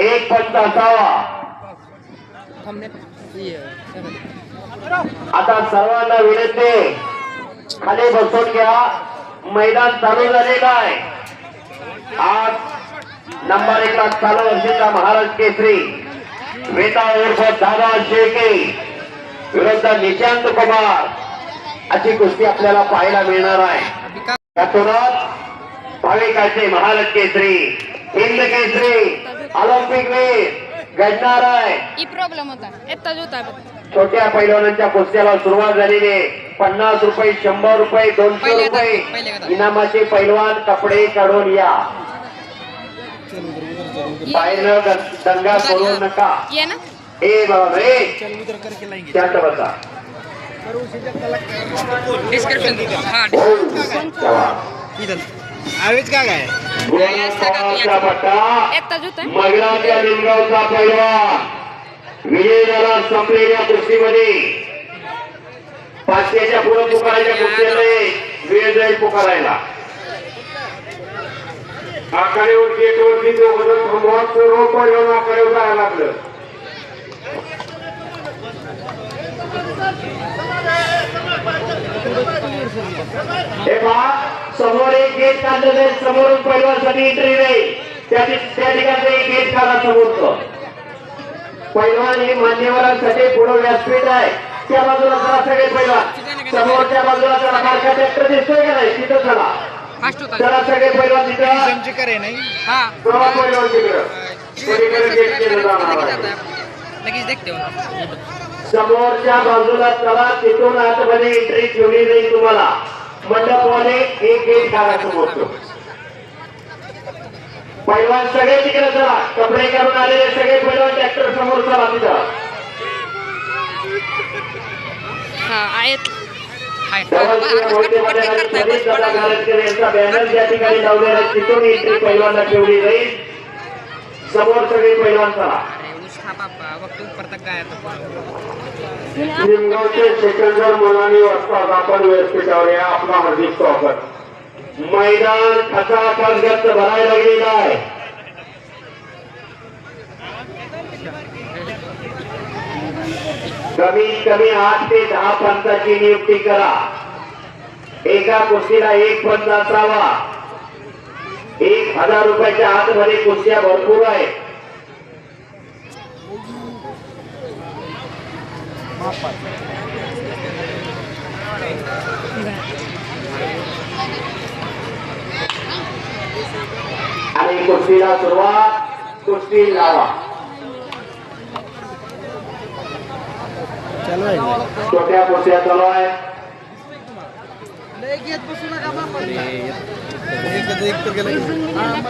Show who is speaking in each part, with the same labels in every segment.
Speaker 1: एक पंच असावा आता सर्वांना विनंती खाली बसून घ्या. मैदान चालू झालेलं आहे आज नंबर एक चालू असलेला महाराज केसरी वेदा उर्फ दादा शेळके विरुद्ध निशांत कुमार. अशी गोष्टी आपल्याला पाहायला मिळणार आहे. त्यातूनच भाविकाचे महाराज केसरी केसरी ऑलिम्पिक वीर घडणार आहे.
Speaker 2: ही प्रॉब्लेम होता. येताच होता बघ.
Speaker 1: छोट्या पैलवानांच्या कुस्त्याला सुरुवात झालेली आहे. पन्नास रुपये शंभर रुपये दोनशे रुपये. इनामाचे पैलवान कपडे काढून या. बाहेर दंगा करू नका.
Speaker 2: ये ना.
Speaker 1: ए बाबा रे शांत बसा. हो,
Speaker 3: आवेच का काय?
Speaker 2: येताच होता
Speaker 1: मगराच्या लिंगावचा पैलवान विजय झाला संपलेल्या कुस्तीमध्ये. पाचशेच्या पुढे पुकारायच्या कुस्तीमध्ये वेळ जाईल पुकारायला. आकारेवर गेटवरती थांबवत आकारेवर जायला लागलं. हे समोर एक गेट काढलं जाईल समोरून पैलवानसाठी एंट्री नाही. त्या ठिकाणी एक गेट काढा समोरचं. पैलवान हे मान्यवरांसाठी पुढे व्यासपीठ आहे. त्या बाजूला जरा सगळे पैलवान समोरच्या बाजूला जरा मार्का ट्रॅक्टर दिसतोय का नाही? तिथं चला. जरा सगळे पैलवान तिथं.
Speaker 3: जमचे करे नाही.
Speaker 2: हा.
Speaker 1: प्रवास पैलवान तिकडं. पलीकडे गेट केलं जाणार आहे?
Speaker 2: लगेच देखते
Speaker 1: समोरच्या बाजूला चला तिथून आतमध्ये एंट्री ठेवली जाईल तुम्हाला. मंडपवाले एक गेट काढा समोरचं पैलवान सगळे तिकडे चला. कपडे करून आलेले सगळे पैलवान ट्रॅक्टर समोर चला तिथं. बॅनर ज्या ठिकाणी लावलेला तिथून एंट्री पैलवानला ठेवली जाईल. समोर सगळे पैलवान चला. आपण व्यासपीठावर या आपला हार्दिक स्वागत. मैदान खचाखच गच्च भरायला गेलेलं आहे. कमीत कमी आठ ते दहा पंचाची नियुक्ती करा. एका कुस्तीला एक पंच असावा. एक हजार रुपयाच्या आतमध्ये कुस्त्या भरपूर आहेत. आणि कुस्तीला सुरुवात कुस्ती लावा. छोट्या कुस्त्या चालू आहे.
Speaker 3: एक एक तर गेलं
Speaker 1: मराठा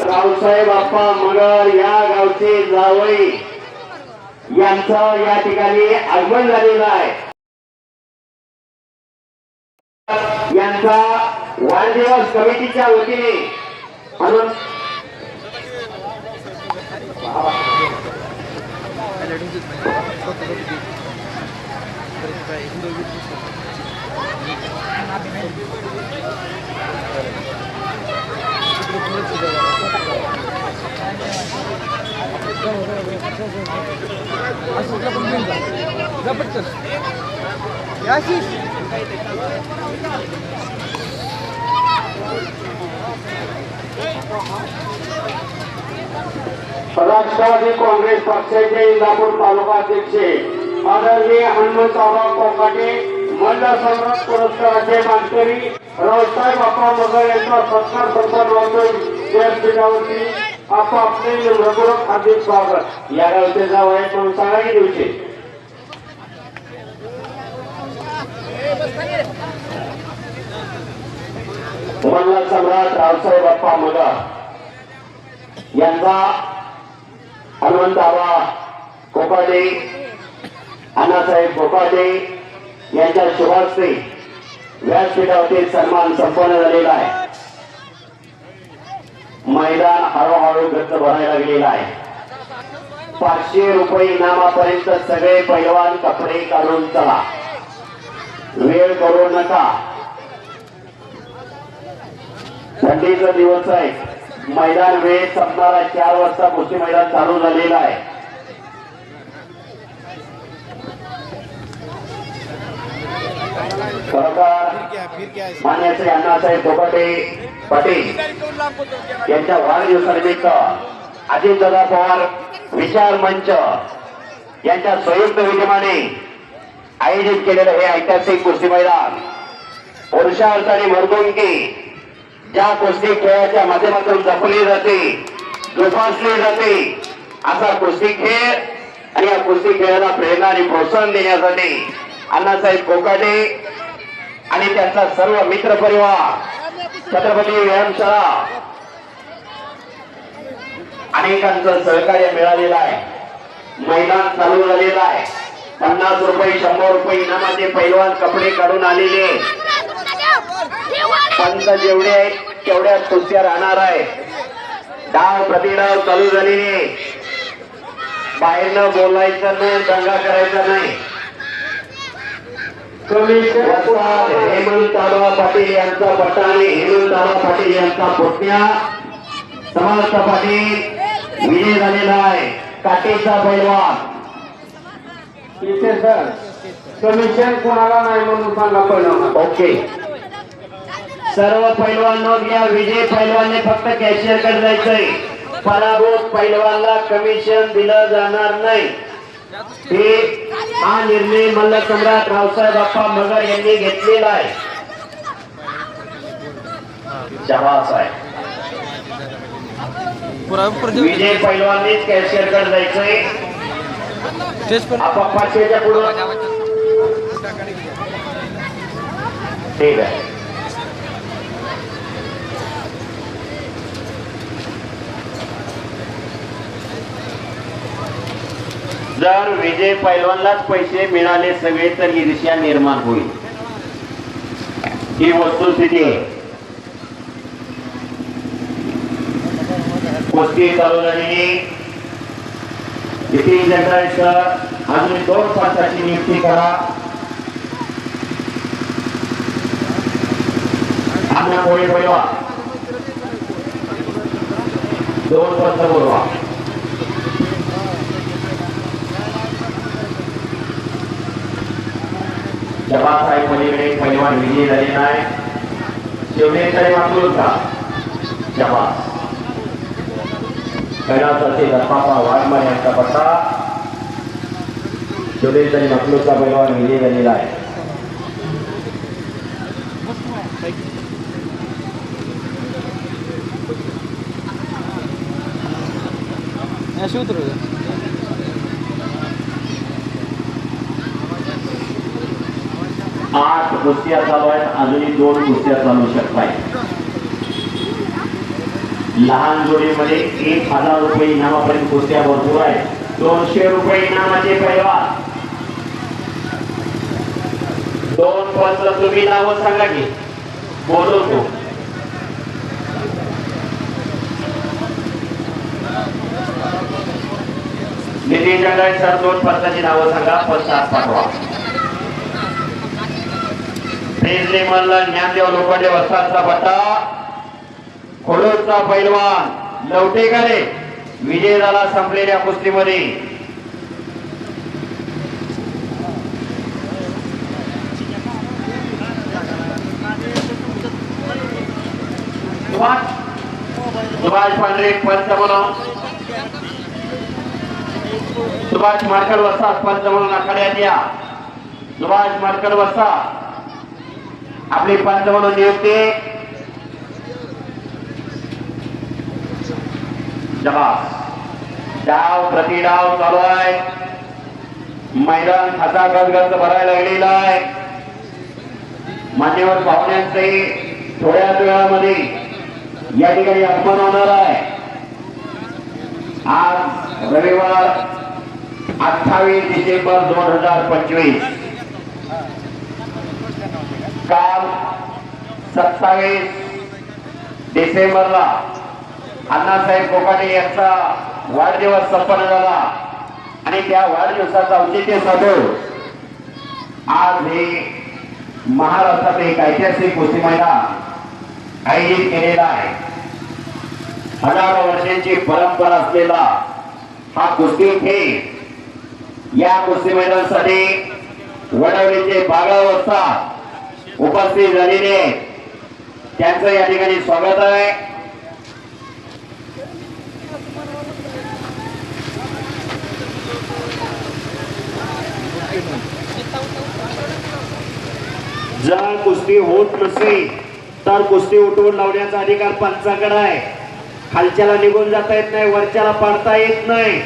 Speaker 1: रावसाहेब आप्पा मगर या गावचे जावई यांचं या ठिकाणी आगमन झालेलं आहे. यांचा वाढदिवस कमिटीच्या वतीने म्हणून राष्ट्रवादी काँग्रेस पक्षाचे इंदापूर तालुका अध्यक्ष. आदरणीय हनुमंतराव कोकाटे मल्ल सम्राट पुरस्काराचे मानकरी रावसाहेब बाप्पा मगर यांचा सत्कार सत्कार वाटून व्यासपीठावरती आपापले नम्रपूर्वक हार्दिक स्वागत. या गावचे नाव आहे म्हणून सांगा की दिवशी मल्ल सम्राट रावसाहेब बाप्पा मगर यांचा हनुमंतराव कोकाटे अण्णासाहेब गोपाळे यांच्या शुभास्ते व्यासपीठावरती सन्मान संपन्न झालेला आहे. मैदान हळूहळू गच्च भरायला गेलेला आहे. पाचशे रुपये इनामापर्यंत सगळे पैलवान कपडे काढून चला. वेळ करू नका. थंडीचा दिवस आहे. मैदान वेळ संपणारा चार वाजता कुस्ती मैदान चालू झालेला आहे. खरोखर मान्य श्री अण्णासाहेब कोकाटे पाटील यांच्या वाढदिवसानिमित्त अजित दादा पवार विचार मंच यांच्या संयुक्त विद्यमाने आयोजित केलेलं हे ऐतिहासिक कुस्ती मैदान. पुरुषार्थ आणि मर्दुंकी ज्या कुस्ती खेळाच्या माध्यमातून जपली जाते जोपासली जाते असा कुस्ती खेळ आणि या कुस्ती खेळाला प्रेरणा आणि प्रोत्साहन देण्यासाठी अण्णासाहेब कोकाटे आणि त्यांचा सर्व मित्र परिवार छत्रपती व्यायामशाळा अनेकांचं सहकार्य मिळालेलं आहे. मैदान चालू झालेलं आहे. पन्नास रुपये शंभर रुपये इनामाचे पैलवान कपडे काढून आलेले आहेत. पंच जेवढे आहेत तेवढ्या कुस्त्या राहणार आहे. डाव प्रतिडाव चालू झालेले बाहेरनं बोलायचं नाही दंगा करायचा नाही. पाटील यांचा पट्टा आणि पाटील यांचा पुतण्या. समर्थ पाटील विजय झालेला आहे. काटेचा पैलवान.
Speaker 4: इथे सर कमिशन कोणाला नाही म्हणून सांगा पहिलं
Speaker 1: ओके. सर्व पैलवान नोंद घ्या. विजय पैलवानने फक्त कॅशियरकडे जायचंय. पराभूत पैलवानला कमिशन दिलं जाणार नाही. ते हा निर्णय मल्ल सम्राट रावसाहेब बाप्पा मगर यांनी घेतलेला आहे. शाबास आहे विजय पैलवानीच कॅशियरकडे जायचंय
Speaker 3: स्टेज
Speaker 1: आपण पाचशेच्या पुढं ठीक आहे. जर विजय पैलवानलाच पैसे मिळाले सगळे तर ईर्ष्या निर्माण होईल. ही वस्तुस्थिती आहे. कुस्ती चालू झालेली किती अजून दोन पंचाची नियुक्ती करा. अण्णा कोळी बोलवा. दोन पंच बोलवा. जबासाहेब पलीकडे पैलवान विजयी झालेला आहे शिवनेकडे वापरून का जबा कैलासाचे दत्तापा वाघमारे यांचा पत्ता सुरेश आणि मकलूचा पैलवान विजय झालेला आहे
Speaker 3: ऐसे उतर
Speaker 1: आठ कुस्त्या चालू आहेत अजूनही दोन कुस्त्या चालू शकताय लहान जोडीमध्ये एक हज़ार रुपये इनामापर्यंत कुस्त्या भरपूर आहेत. दोनशे रुपये इनामाचे पैलवान दोन पंच तुम्ही नावं सांगा की. बोलवतो नितीन जंगाई सर, दोन पंचाची नावं सांगा पंच आत पाठवा. पेजले मल्ला ज्ञानदेव लोखंडे वस्तांचा पट्टा. खोडूरचा पैलवान लवटेकरे विजय झाला संपलेल्या कुस्तीमध्ये. सुभाष. पांढरे पंच म्हणून. सुभाष मारकर वस्ता पंच म्हणून आखाड्यात या. सुभाष मारकर वस्ता आपली पंच म्हणून नियुक्ती प्रति डाव प्रतिडाव चालू आहे. मैदान खाता गजगज भरायला लागलेला आहे. मान्यवर पाहुण्यांचे थोड्याच वेळामध्ये या ठिकाणी अपमान होणार आहे. आज रविवार अठ्ठावीस डिसेंबर दोन हजार पंचवीस. काल सत्तावीस डिसेंबरला अण्णासाहेब कोकाटे यांचा वाढदिवस संपन्न झाला. आणि त्या वाढदिवसाचा औचित्य साधून आज हे महाराष्ट्रात एक ऐतिहासिक गोष्टी मैदान आयोजित केलेला आहे. हजारो वर्षांची परंपरा असलेला हा कुस्ती खेळ या कुस्ती मैदानासाठी वडवलीचे बागा असतात उपस्थित झालेले त्यांचं या ठिकाणी स्वागत आहे. जर कुस्ती होत नसेल तर कुस्ती उठवून लावण्याचा अधिकार पंचाकडे आहे. खालच्याला निघून जाता येत नाही वरच्याला पाडता येत नाही.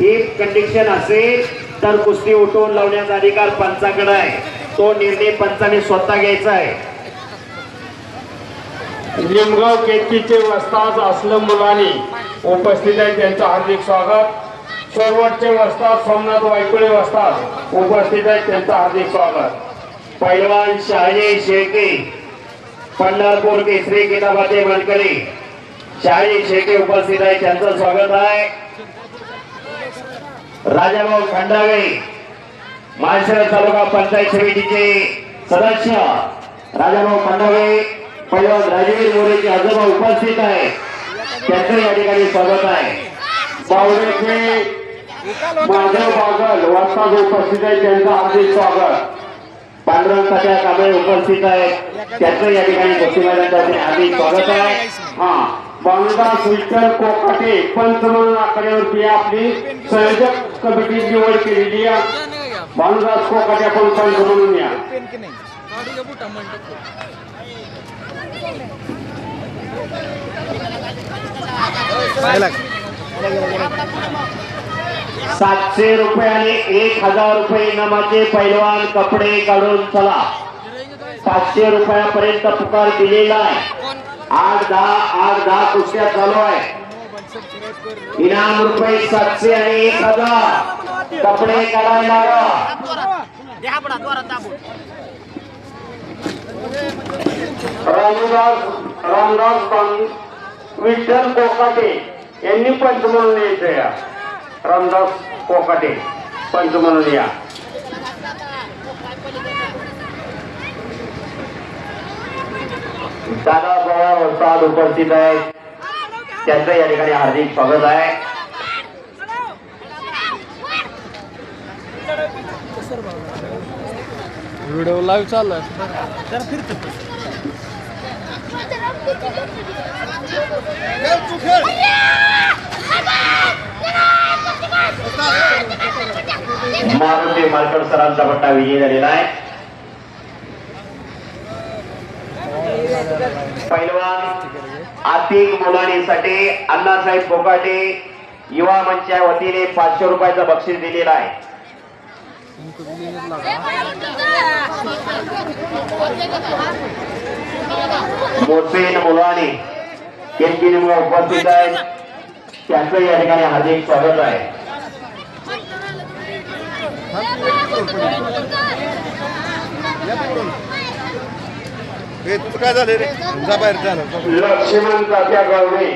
Speaker 1: ही कंडिशन असेल तर कुस्ती उठवून लावण्याचा अधिकार पंचाकडे आहे. तो निर्णय पंचाने स्वतः घ्यायचा आहे.
Speaker 4: लिमगाव केतकीचे वस्ताद असलम मुलानी उपस्थित आहे त्यांचं हार्दिक स्वागत. सोरवटचे वस्ताद सोमनाथ वायकुळे वस्ताद उपस्थित आहे त्यांचं हार्दिक स्वागत.
Speaker 1: पैलवान शहाजी शेळके पंढरपूर केसरी किताबाचे मानकरी शहाजी शेळके उपस्थित आहे त्यांचं स्वागत आहे. राजाभाऊ खंडावे माळशिरस तालुका पंचायत समितीचे सदस्य राजाभाऊ खंडावे पैलवान राजवीर मोरेचे आजोबा उपस्थित आहे. त्यांचं या ठिकाणी स्वागत आहे.
Speaker 4: पावड्याचे माधव बागल वस्ताद उपस्थित आहे त्यांचं हार्दिक स्वागत.
Speaker 1: पांडुरंग तात्या कांबळे उपस्थित आहेत. त्यांचं या ठिकाणी कुस्ती मैदानाचे हार्दिक स्वागत आहे.
Speaker 4: हा बांगदास विठ्ठल कोकाटे पंच म्हणून आकड्यावरती आपली संयोजक कमिटी निवड केलेली आहे. बांगदास कोकाटे आपण पंच म्हणून या.
Speaker 1: सातशे रुपये आणि एक हजार रुपये इनामाचे पैलवान कपडे काढून चला. सातशे रुपयापर्यंत पुकार दिलेला आहे. आठ दहा आठ दहा कुस्त्या चालू आहे. इनाम रुपये सातशे आणि एक हजार. कपडे काढायला लावा.
Speaker 4: रामदास रामदास बांग विठ्ठल कोकाटे यांनी पंच म्हणून यायचं या रामदास कोकाटे पंच म्हणून या
Speaker 1: दादा पवार वस्ताद उपस्थित आहेत त्यांचं या ठिकाणी हार्दिक स्वागत आहे
Speaker 3: व्हिडिओ लाईव्ह चालू आहे. जरा फिरतो
Speaker 1: मारुती मार्कड सरांचा पट्टा विजयी झालेला आहे. पैलवान आर्थिक मुलांसाठी अण्णासाहेब बोकाटे युवा मंचच्या वतीने पाचशे रुपयाचं बक्षीस दिलेलं आहे. मोसेन मुलाने केमगिरी उपस्थित आहेत त्यांचं या ठिकाणी हार्दिक स्वागत आहे.
Speaker 3: काय झाले रे बाहेर जा
Speaker 4: लक्ष्मण तात्या गावडे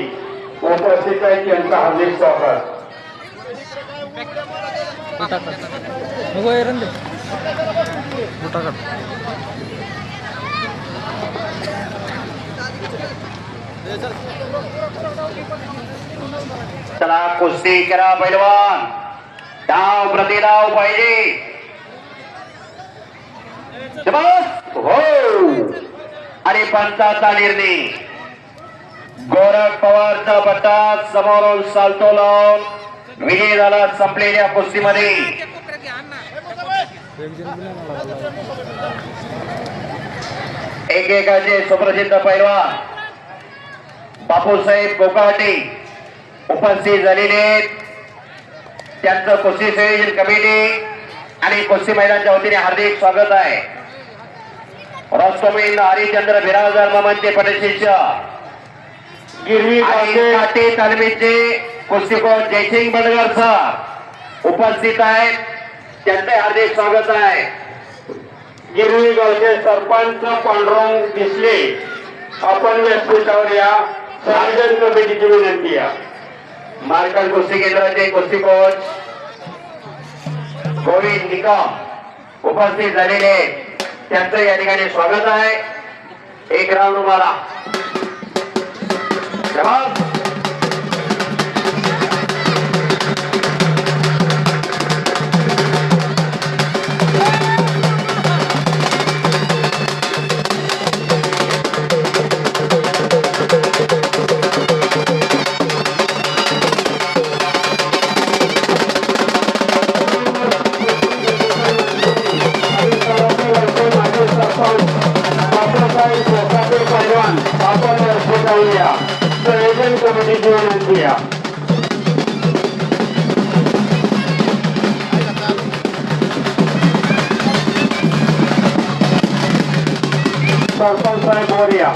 Speaker 4: उपस्थित आहेत त्यांचं हार्दिक स्वागत.
Speaker 3: मोठा काढ नको एरंड बुटा काढ
Speaker 1: चला कुस्ती करा पैलवान. डाव प्रतिडाव पाहिजे. हो! आणि पंचाचा निर्णय. गोरख पवारचा पट्टा समोरून सालतो लावून. विजय झाला संपलेल्या कुस्तीमध्ये. एकेकाचे सुप्रसिद्ध पैलवान. बापूसाहेब कोकाटे उपस्थित झालेले. त्यांचं कुस्ती संयोजन कमिटी आणि कुस्ती मैदानच्या वतीने हार्दिक स्वागत आहे. रस्तोमीन हरिचंद्र बिराजदार मामांचे पटशिष्य
Speaker 4: गिरवी
Speaker 1: काटे. तालमीचे कुस्तीकोच जयसिंग बडगर सर उपस्थित आहेत. त्यांचे हार्दिक स्वागत आहे.
Speaker 4: गिरवी गावचे सरपंच पांडुरंग दिसले आपण व्यासपीठावर या. संयोजन कमिटीची विनंती या.
Speaker 1: मार्कल कुस्ती केंद्राचे कुस्ती कोच गोविंद निकम उपस्थित झालेले आहेत. त्यांचं या ठिकाणी स्वागत आहे. एक राऊंड उभारा. शाबास.
Speaker 4: संयोजन कमिटीची विनंती आहे सरपंच साहेब बोरिया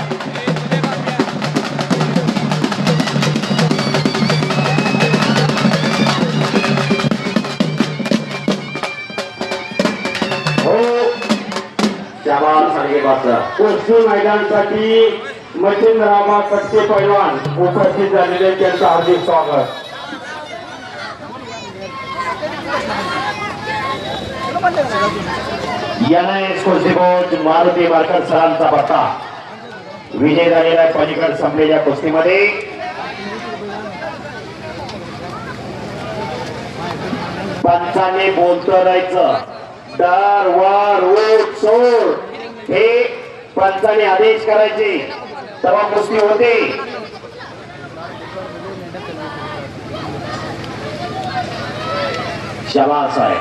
Speaker 4: हो
Speaker 1: शाबास आणि बाचा
Speaker 4: कुस्ती रामा मच्छिंद्राबा कट्टे पैलवान उपस्थित झालेले त्यांचं हार्दिक स्वागत.
Speaker 1: एस याने बोर्ड मारुती मार्कर सरांचा पत्ता विजय झालेला आहे पलीकड संपलेल्या कुस्तीमध्ये पंचाने बोलतो राहायचं डर वर उठ सोड हे पंचाने आदेश करायचे सभापती कुस्ती होते. शबास आहे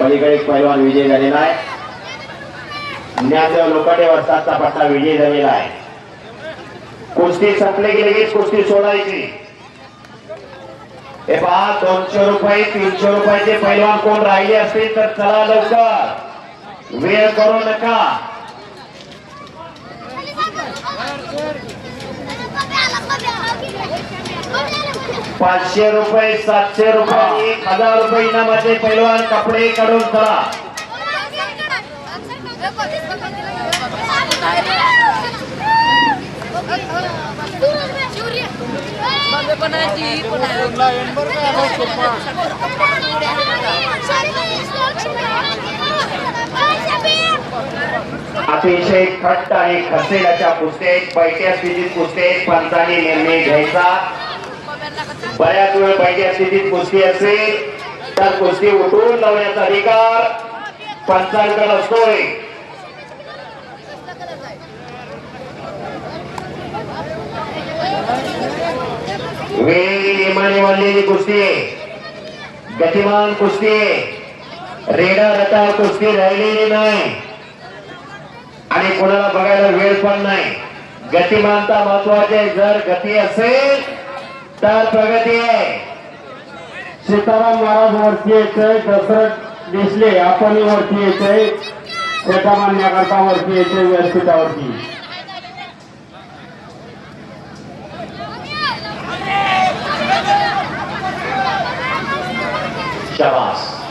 Speaker 1: पलीकडे पैलवान विजय झालेला आहे. ज्ञानदेव लोकांडे वर्षाचा पट्टा विजय झालेला आहे. कुस्ती संपले की लगेच कुस्ती सोडायची. हे पहा दोनशे रुपये तीनशे रुपयाचे पैलवान कोण राहिले असतील तर चला लवकर. वेळ करू नका. पाचशे रुपये सातशे रुपये एक हजार रुपये इनामाचे पैलवान कपडे काढून चला. अतिशय खट्ट आणि खसेल अशा पुस्तक बैठ्या स्थितीत पुस्तक पंचाने निर्णय घ्यायचा. बऱ्याच वेळ बैठ्या स्थितीत कुस्ती असेल तर कुस्ती उठवून लावण्याचा अधिकार पंचांकडे असतोय वेळी नियमाने वाढलेली कुस्ती आहे गतिमान कुस्ती आहे रेडा रटा कुस्ती राहिलेली नाही. आणि कोणाला बघायला वेळ पण नाही. गतिमानता महत्वाची आहे. जर गती असेल तर प्रगती आहे.
Speaker 4: सीताराम महाराज वरती येतोय दशरथ देशले आपण वरती येतोय. खोटा मानण्याकरता वरती येतोय व्यासपीठावरती.
Speaker 1: शाबास.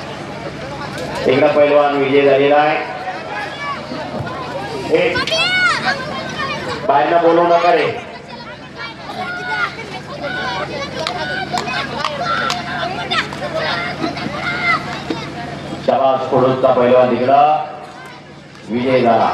Speaker 1: इकडे पैलवान विजय झालेला आहे. हे बाहेरनं बोलवू नका रे. शाबास पुढचा पैलवान तिकडा विजय झाला.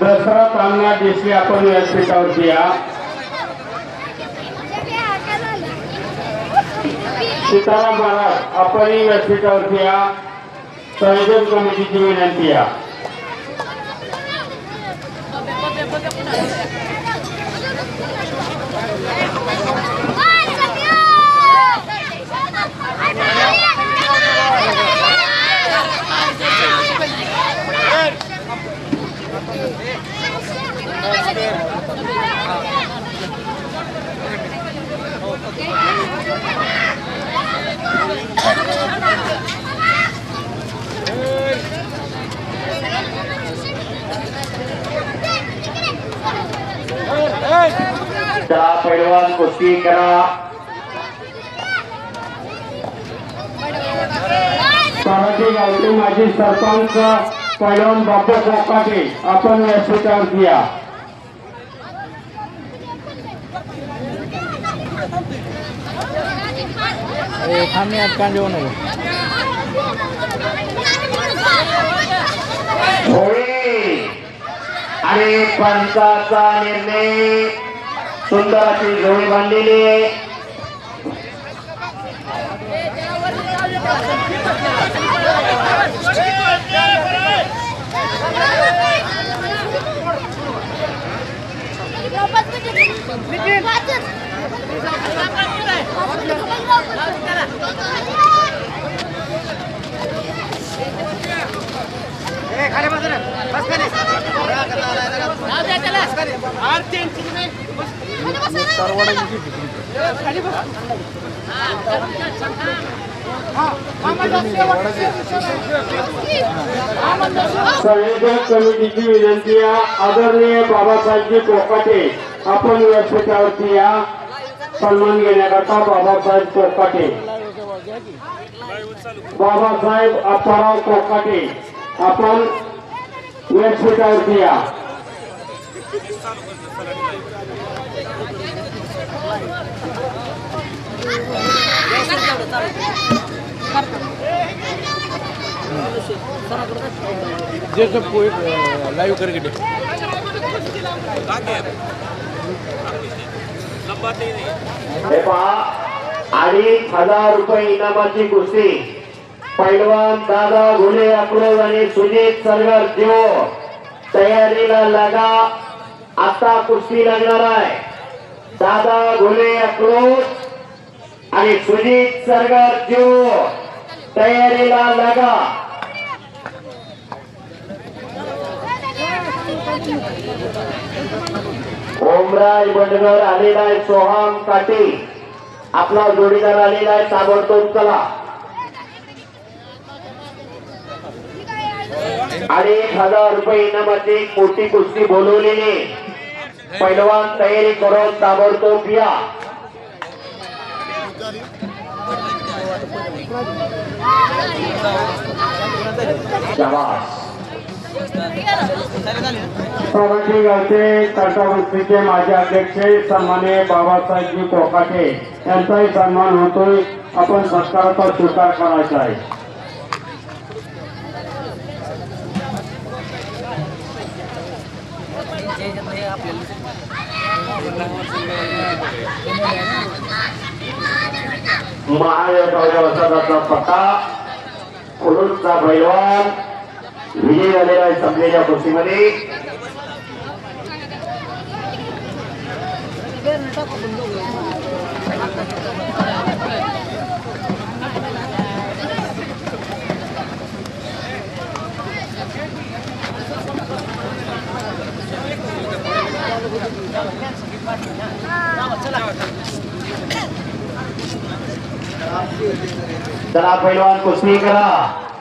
Speaker 4: दशरथ रामनाथ देशले आपण व्यासपीठावरती या सीताराम महाराज आपणही व्यासपीठावरती या संयोजन कमिटीची विनंती या
Speaker 1: चला पैलवान कुस्ती करा.
Speaker 4: तानाजी गावचे माजी सरपंच पैलवान बापू कोकाटे आपण व्यासपीठावर या.
Speaker 1: होळी आणि पंचाचा निर्णय सुंदर अशी जोडी बांधलेली आहे.
Speaker 4: संयोजक कमिटीची विनंती आहे. आदरणीय बाबासाहेबजी कोकाटे आपण व्यासपीठावरती या सन्मान घेण्याकरता बाबासाहेब कोकाटे. बाबासाहेब अप्पाराव कोकाटे आपण व्यासपीठावरती या.
Speaker 1: हे पहा अडीच हजार रुपये इनामाची कुस्ती. पैलवान दादा घुले अक्रोज आणि सुजित सरगर जीव तयारीला लागा. आता कुस्ती लागणार आहे. दादा घुले अक्रोज आणि सुजित सरगर जीव तयारीला लागा. ओमराय बंडगर आलेला आहे सोहम काटे. आपला जोडीदार आलेला आहे ताबडतोब कला. आणि एक हजार रुपये इनामाची मोठी कुस्ती बोलवलेली. पैलवान तयारी करून ताबडतोब या शाबास.
Speaker 4: सभागृह गावचे टाटा तंटावस्तीचे माजी अध्यक्ष सन्मान्य बाबासाहेबजी कोकाटे यांचाही सन्मान होतोय. आपण सत्काराचा स्वीकार करायचा आहे.
Speaker 1: महादेवरावच्या पता पट्टा कुलूरचा पैलवान विजय झालेला आहे संपलेल्या कुस्तीमध्ये चला पैलवान कुस्ती करा.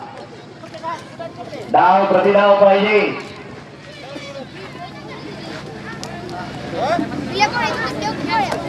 Speaker 1: डाव प्रतिडाव पाहिजे
Speaker 5: Yeah,